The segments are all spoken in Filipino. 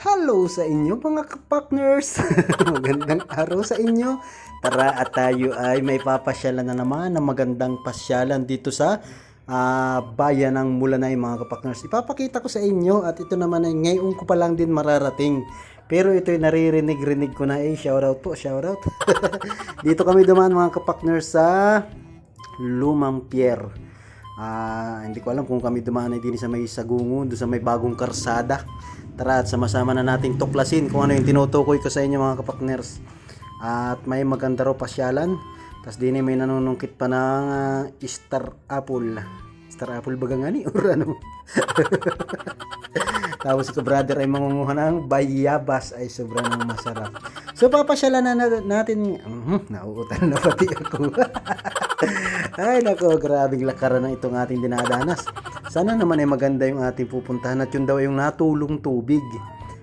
Hello sa inyo mga partners Magandang araw sa inyo. Tara at tayo ay may papasyalan na naman ng magandang pasyalan dito sa ah, bayan ng Mulanay mga kapakners. Ipapakita ko sa inyo at ito naman ay ngayon ko pa lang din mararating. Pero ito ay naririnig-rinig ko na eh. Shoutout po, shoutout. dito kami dumaan mga kapakners sa Lumang Pier. Ah, hindi ko alam kung kami dumaan ay din sa may Sagungo, doon sa may bagong karsada. Tara at sama-sama na nating tuklasin kung ano yung tinutukoy ko sa inyo mga kapakners. At may maganda raw pasyalan. Tapos din ay may nanunungkit pa ng ah, Star Apple. Star Apple baga nga ni or ano. Tapos si brother ay mangunguha ng bayabas ay sobrang masarap. So papasyalan na na- natin. Mhm, nauutal na pati ako. ay nako, grabing lakaran na itong ating dinadanas. Sana naman ay maganda yung ating pupuntahan at yun daw ay yung natulong tubig.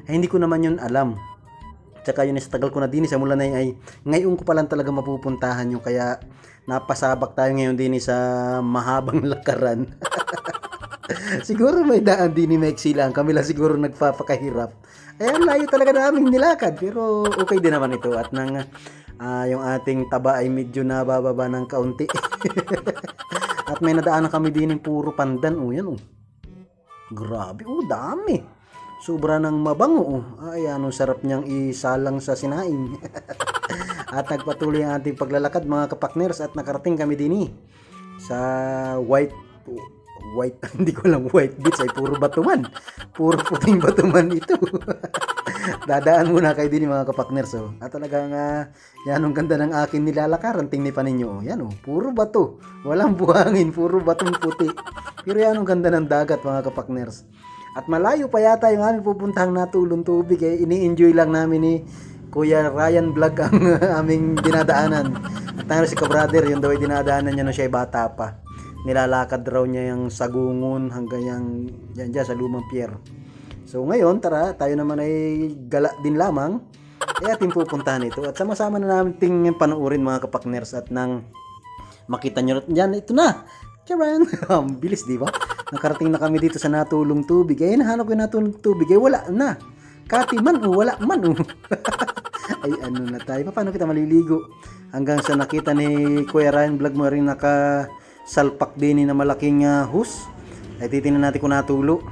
Ay hindi ko naman yun alam. Tsaka yun is tagal ko na din sa mula na yun ay ngayon ko pa lang talaga mapupuntahan yung kaya napasabak tayo ngayon din sa mahabang lakaran. siguro may daan din ni Mexi lang. Kami lang siguro nagpapakahirap. Ang layo talaga namin nilakad. Pero okay din naman ito. At nang ah, yung ating taba ay medyo nabababa ng kaunti. At may nadaanan kami din ng puro pandan. Oh, yan oh. Grabe, oh, dami. Sobra ng mabango. Oh. Ay, anong sarap niyang isalang sa sinaing. at nagpatuloy ang ating paglalakad mga kapakners at nakarating kami din eh, sa white white. Hindi ko lang white beach. Ay puro batuman. Puro puting batuman ito. Dadaan muna kayo din mga kapakners oh. at talagang uh, yan ang ganda ng akin nilalakaran. Tingnan pa ninyo oh. yan oh puro bato. Walang buhangin puro batong puti. Pero yan ang ganda ng dagat mga kapakners. At malayo pa yata yung aming pupuntahang natulong tubig eh. Ini-enjoy lang namin ni Kuya Ryan Vlog ang aming dinadaanan. At naroon si ka-brother, yun daw ay dinadaanan niya nung siya ay bata pa. Nilalakad raw niya yung sagungon hanggang yung, yan dyan sa Lumang Pier. So ngayon, tara, tayo naman ay gala din lamang. Eh ating pupuntahan ito. At sama-sama na natin panuorin mga kapakners at nang makita nyo yan, ito na. Charan! Ang bilis, di ba? Nakarating na kami dito sa natulong tubig. Eh, nahanap ko yung natulong tubig. Eh, wala na. Kati man, oh, wala man, oh. Ay, ano na tayo. Paano kita maliligo? Hanggang sa nakita ni Kuya Ryan Vlog mo rin naka salpak din na malaking ah, hus. Ay, titingnan natin kung natulo.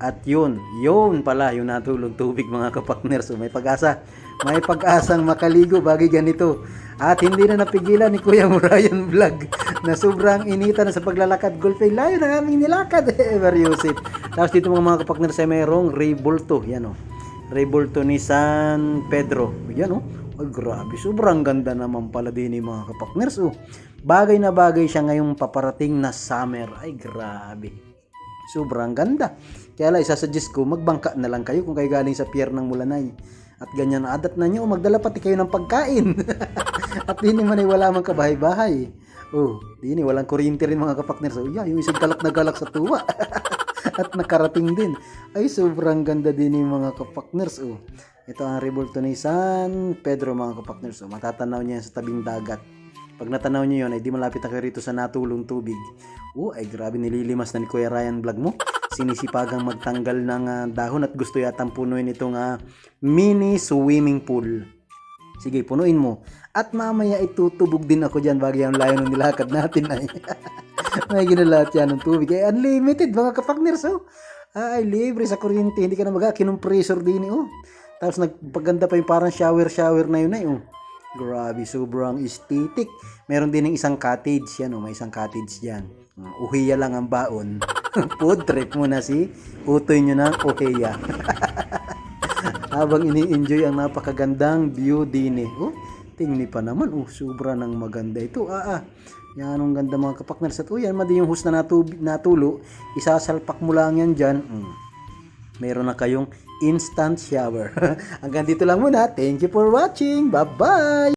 At yun, yun pala yung natulog tubig mga kapakners. So, may pag-asa. May pag-asang makaligo bagay ganito. At hindi na napigilan ni Kuya Murayan Vlog na sobrang inita na sa paglalakad. Golf ay layo na aming nilakad. Ever Yusip. Tapos dito mga mga kapakners ay mayroong Revolto. Yan o. Oh. Revolto ni San Pedro. Yan o. Oh. Ay, grabe. Sobrang ganda naman pala din ni mga kapakners. Oh. Bagay na bagay siya ngayong paparating na summer. Ay, grabe. Sobrang ganda. Kaya lang, isasuggest ko, magbangka na lang kayo kung kayo galing sa pier ng Mulanay. At ganyan na adat na nyo, magdala pati kayo ng pagkain. At di naman ay wala mang kabahay-bahay. Oh, di ni walang kuryente rin mga kapakner. So, yeah, yung isang galak na galak sa tuwa. At nakarating din. Ay, sobrang ganda din yung mga kapakners. Oh. Ito ang revolto ni San Pedro mga kapakners. Oh. Matatanaw niya sa tabing dagat. Pag natanaw niyo yun, ay di malapit na kayo rito sa natulong tubig. Oh, ay grabe nililimas na ni Kuya Ryan vlog mo. Sinisipagang magtanggal ng ah, dahon at gusto yatang punuin itong ah, mini swimming pool. Sige, punuin mo. At mamaya itutubog din ako dyan bagay ang layo ng nilakad natin ay. May ginalat yan ng tubig. Ay, unlimited mga kapakners, oh. Ay, libre sa kuryente. Hindi ka na mag compressor din, eh, oh. Tapos nagpaganda pa yung parang shower-shower na yun, ay, oh. Grabe, sobrang aesthetic. Meron din ng isang cottage, yan, oh. May isang cottage dyan. Uh, uhiya lang ang baon. Food trip muna si utoy nyo ng uhiya. Habang ini-enjoy ang napakagandang view din, eh. Oh, tingni pa naman. Oh, sobra ng maganda ito. Ah, ah. Yan ang ganda mga kapakners. At oh, yan, madi yung host na natub- natulo. Isasalpak mo lang yan dyan. Mm. Meron na kayong instant shower. Hanggang dito lang muna. Thank you for watching. Bye-bye!